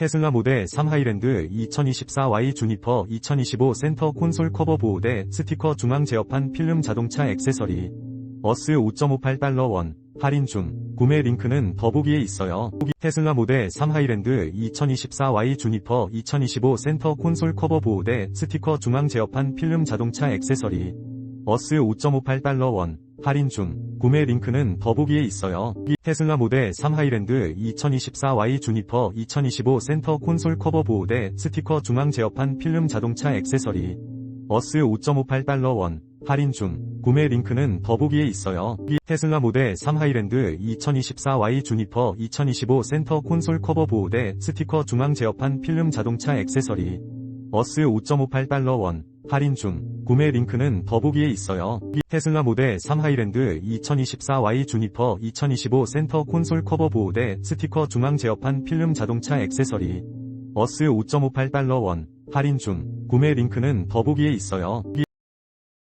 테슬라 모델 3 하이랜드 2024Y 주니퍼 2025 센터 콘솔 커버 보호대 스티커 중앙 제어판 필름 자동차 액세서리. 어스 5.58달러 원. 할인 중. 구매 링크는 더보기에 있어요. 테슬라 모델 3 하이랜드 2024Y 주니퍼 2025 센터 콘솔 커버 보호대 스티커 중앙 제어판 필름 자동차 액세서리. 어스 5.58달러 원. 할인 중 구매 링크는 더보기에 있어요. 테슬라 모델 3 하이랜드 2024Y 주니퍼 2025 센터 콘솔 커버 보호대 스티커 중앙 제어판 필름 자동차 액세서리. 어스 5.58달러 원. 할인 중. 구매 링크는 더보기에 있어요. 테슬라 모델 3 하이랜드 2024Y 주니퍼 2025 센터 콘솔 커버 보호대 스티커 중앙 제어판 필름 자동차 액세서리. 어스 5.58달러 원. 할인 중 구매 링크는 더보기에 있어요. 테슬라 모델 3 하이랜드 2024Y 주니퍼 2025 센터 콘솔 커버 보호대 스티커 중앙 제어판 필름 자동차 액세서리 어스 5.58달러 원 할인 중 구매 링크는 더보기에 있어요.